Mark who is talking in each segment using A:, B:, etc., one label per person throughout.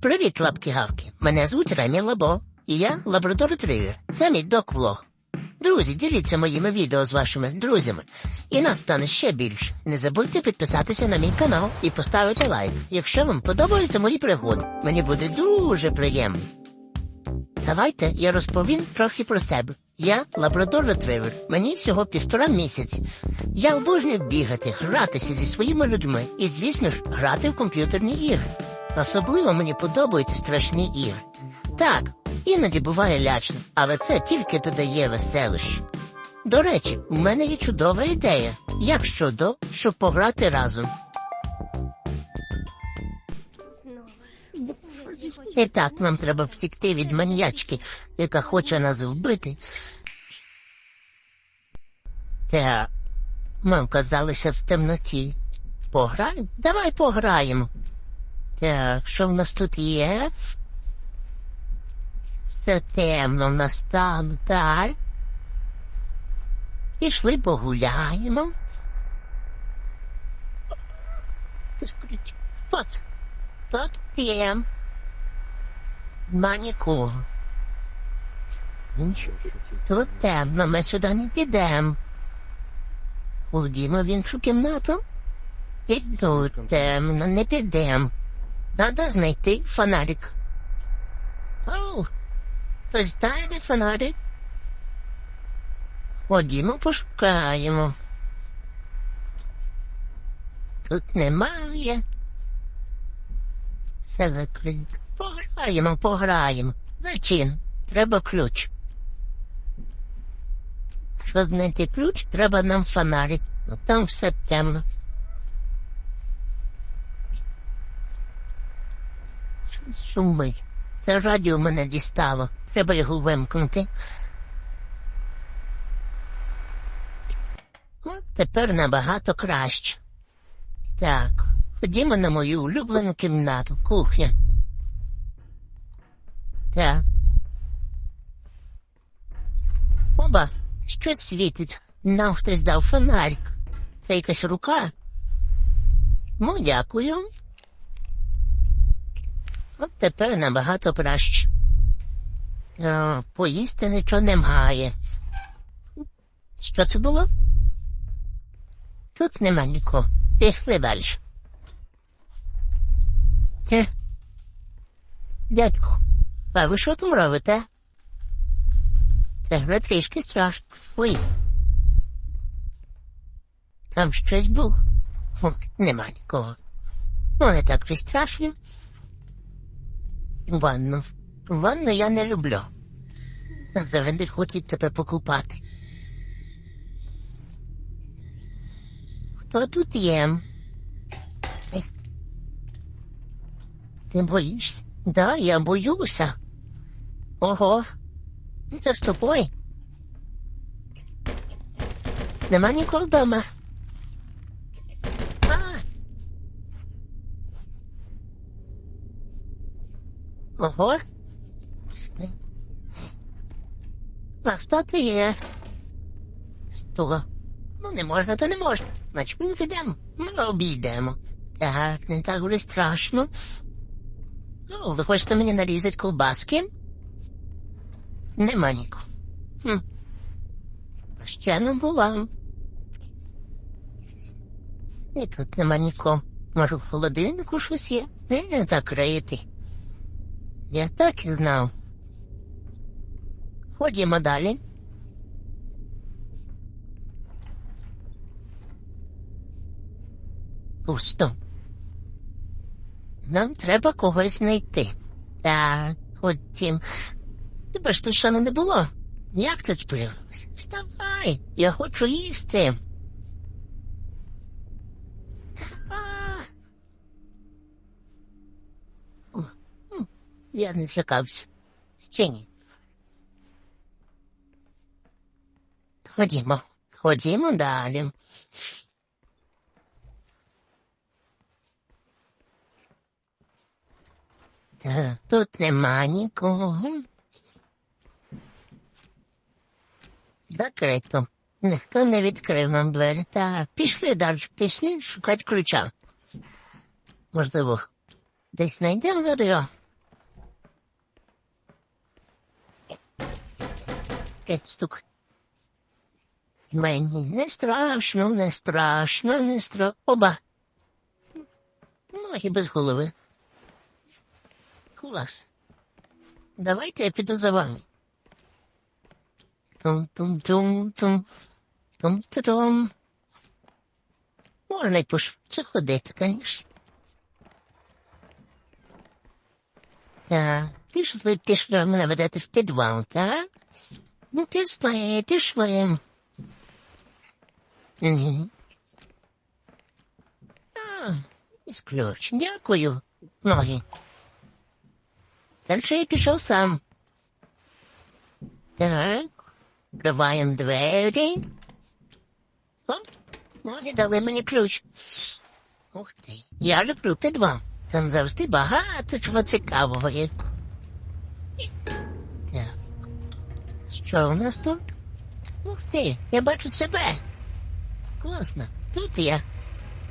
A: Привіт, лапки-гавки. Мене звуть Ремі Лабо, і я лабрадор ретривер. Це мій док-влог. Друзі, діліться моїми відео з вашими друзями, і нас стане ще більше. Не забудьте підписатися на мій канал і поставити лайк, якщо вам подобаються мої пригоди. Мені буде дуже приємно. Давайте я розповім трохи про себе. Я лабрадор ретривер. Мені всього півтора місяці. Я обожнюю бігати, гратися зі своїми людьми і, звісно ж, грати в комп'ютерні ігри. Особливо мені подобаються страшні ігри. Так, іноді буває лячно, але це тільки додає веселощі. До речі, у мене є чудова ідея. Як щодо, щоб пограти разом. І так, нам треба втікти від маньячки, яка хоче нас вбити. Та ми вказалися в темноті. Пограємо? Давай пограємо. Так, що в нас тут є? Це темно в нас там, так. Пішли погуляємо. Ти ж кричиш, Хто? Тут тем. Нема нікого. Тут темно, ми сюди не підемо. Ходімо в іншу кімнату. І тут темно, не підемо. Надо знайти фонарик. Оу, хтось знає, фонарик? Ходімо, пошукаємо. Тут немає. Все закрито. Пограємо, пограємо. Зачин. Треба ключ. Щоб знайти ключ, треба нам фонарик. Ну, там все темно. Шумить. Це радіо мене дістало. Треба його вимкнути. От тепер набагато краще. Так, ходімо на мою улюблену кімнату, кухня. Так. Оба, щось світить. Нам хтось дав фонарик. Це якась рука. Ну, дякую. От тепер набагато краще. О, поїсти нічого немає. Що це було? Тут нема нікого. Пішли далі. Те. Дядько, а ви що там робите? Це вже трішки страшно. Ой. Там щось було. Нема нікого. Ну, не так вже страшно. Ванну. Ванну я не люблю. Завжди хочуть тебе покупати. Хто тут є? Е. Ти боїшся? Да, я боюся. Ого. Це з тобою. Нема нікого вдома. А. Ого. А є? Стула. Ну, не можна, то не можна. Значить, ми підемо. Ми обійдемо. Так, не так вже страшно. Ну, ви хочете мені нарізати ковбаски? Нема нікого. Хм. Ще не була. І тут нема нікого. Може, в холодильнику щось є? Не закритий. Я так і знав. Ходімо далі. Пусто. Нам треба когось знайти. Так, ходім. Тебе ж тут ще не було. Як це появилося? Вставай, я хочу їсти. А. О, м, Я не злякався. Ще ні. Ходімо, ходімо далі. Та, тут нема нікого. Закрито. Ніхто не відкрив нам двері. Та пішли далі, пішли шукати ключа. Можливо, десь знайдемо радіо. П'ять штук. Мені не страшно, не страшно, не страшно. Оба. Ноги без голови. Клас. Давайте я піду за вами. Тум-тум-тум-тум. Тум-тум. Можна й пошвидше ходити, звісно. Так, ти ж ви мене ведете в підвал, так? Ну, ти швим. Угу. А, із ключ. Дякую, ноги. Далі я пішов сам. Так, вкриваємо двері. Оп, ноги дали мені ключ. Ух ти, я люблю підвал. Там завжди багато чого цікавого є. Що у нас тут? Ух ти, я бачу себе. Класно. Тут я.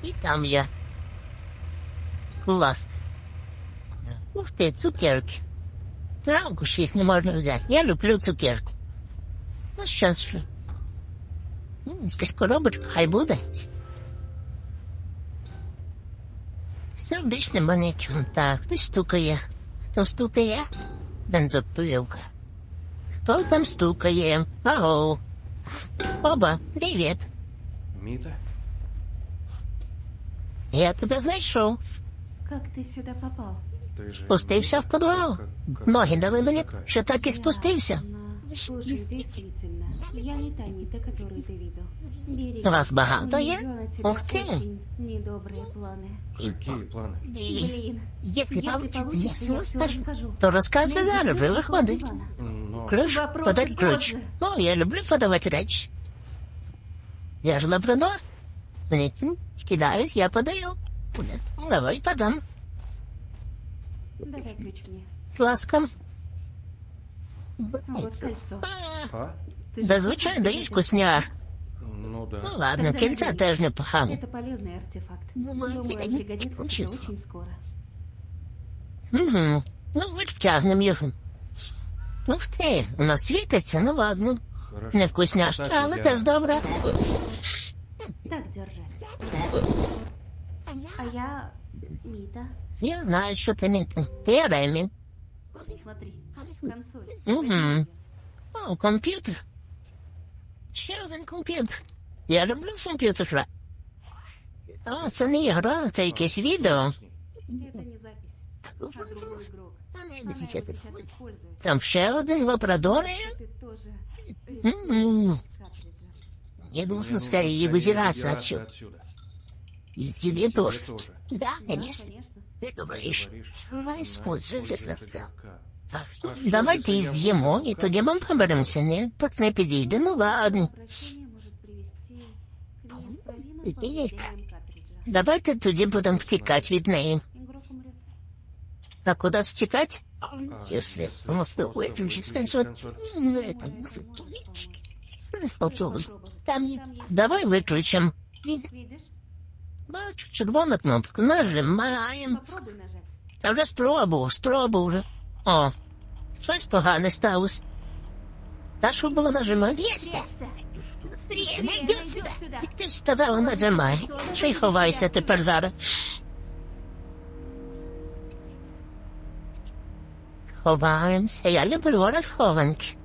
A: І там я. Клас. Ух ти, цукерки. Травку ж їх не можна взяти. Я люблю цукерки. Ну, що ж. Ну, якась коробочка, хай буде. Все, більш нема нічого. Так, хтось стукає. Хто стукає? Бензопилка. Хто там стукає? Аго. Оба, привіт.
B: Міта?
A: Я тебе знайшов.
C: Как ты сюда попал?
B: Ти ж...
A: Спустився в підвал. Ноги дали мені, що так і спустився.
C: Ясно. Слушай, действительно, я не та Мита, которую ты видел. Берегись.
A: Вас багато
C: У
A: є?
C: неё на тебя
A: Ух ти.
C: очень недобрые планы.
B: Які плани?
A: І
C: Блин,
A: Якщо
C: если
A: получиться, я
C: получится,
A: все
C: я все
A: розкажу.
C: расскажу.
A: То розказуй
C: Найди
A: далі, вже
C: ключ около
A: виходить.
C: дивана.
B: Ну,
A: Ключ,
C: Вопросы
A: подай ключ.
C: позже.
A: Ну, я люблю подавати речі. Я ж лабрадор. Мені м, кидають, я подаю. Ну, Давай подам.
C: Давай ключ мне.
A: З ласком.
C: Вот кольцо.
A: А,
B: а?
C: Ты же
A: Да,
C: хочешь
A: звичайно, даєш
C: это?
A: вкусняк.
B: Ну да.
A: Ну ладно,
C: Тогда
A: кільця
C: надень.
A: теж непогано.
C: Это полезный артефакт.
A: Ну, ну,
C: Думаю,
A: я
C: он
A: не
C: пригодится тебе
A: учился.
C: очень скоро.
A: Угу. Ну, от втягнемо його. Ух ти, воно світиться, ну ладно.
B: Хорошо.
A: Не вкусняшка, але
B: я-
A: теж добре.
C: Так держать. А я Мита.
A: Я знаю, що ти не ти. Ремі.
C: Смотри, консоль.
A: Мгм. О, комп'ютер. Ще один комп'ютер. Я люблю комп'ютер. О, це не гра, це якесь відео.
C: Это не запись, а другой игрок.
A: Та не
C: Она его
A: десяти.
C: сейчас использует.
A: Там ще один лабрадор. є?
C: Ты тоже
A: М-м.
C: рискуешь картриджа.
A: Я
B: Мне
A: должен
B: нужно
A: скорее выбираться
B: выбираться
A: отсюда.
B: отсюда.
A: И тебе
B: Тебе
A: тоже.
B: тоже.
A: Да,
C: Да,
A: конечно.
C: конечно.
A: Ты говоришь.
B: Говоришь,
A: Давай
B: она
A: используй
B: использует
A: для нас.
B: игрока.
A: Так,
B: А
A: ну,
B: що,
A: давайте
B: якщо я
A: з'їмо,
B: буду
A: і тоді ми поберемося, ні? Так не підійде, ну ладно.
C: Обращение может привести к неисправимым
A: Эй.
C: повреждениям картриджа.
A: Давайте тоді будемо втікати від неї.
C: Игрок умрет.
A: А куди втікати?
B: А,
A: Если
B: если
A: просто
B: просто
A: выключить
B: выключить
A: консоль.
B: консоль.
A: Ну, это Столкнули. Там є.
C: Там есть
A: Давай виключимо.
C: Видишь?
A: Бачу, червона кнопка. Нажимаємо.
C: Попробуй нажать.
A: Та вже спробував, спробував вже. О, щось погане сталося. Та що було нажимати? Єсте!
C: Прячься.
A: Быстрее,
C: Быстрее,
A: не
C: она
A: йдет
C: идет
A: сюди.
C: сюда.
A: Ти, ти ж сказала, нажимай. Що й ховайся тепер зараз. Ховаємося. Я люблю розхованки.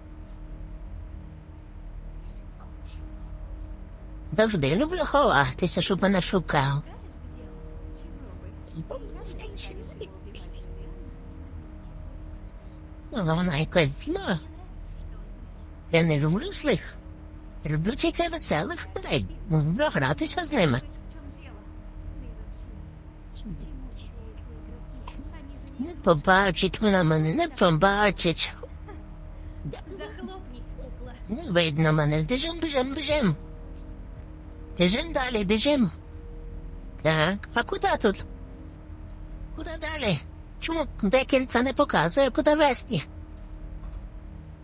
A: Завжди люблю ховатися, щоб мене шукав. Ну, але вона якась зла. Я не люблю злих. Люблю тільки веселих людей. Люблю гратися з ними. Не побачить вона мене, не побачить.
C: Захлопнись, кукла.
A: Не видно мене. Біжим, біжим, біжим. Біжим далі, біжим. Так, а куди тут? Куди далі? Чому де кільця не показує, куди вести?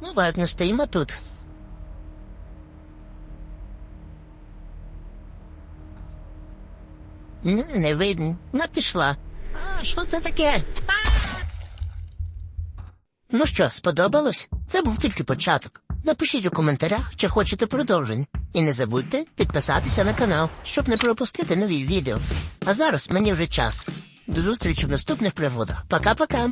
A: Ну, ладно, стоїмо тут. Не, не видно. Вона пішла. А, що це таке? А! Ну що, сподобалось? Це був тільки початок. напишіть у коментарях, чи хочете продовжень. І не забудьте підписатися на канал, щоб не пропустити нові відео. А зараз мені вже час. До зустрічі в наступних пригодах. Пока-пока.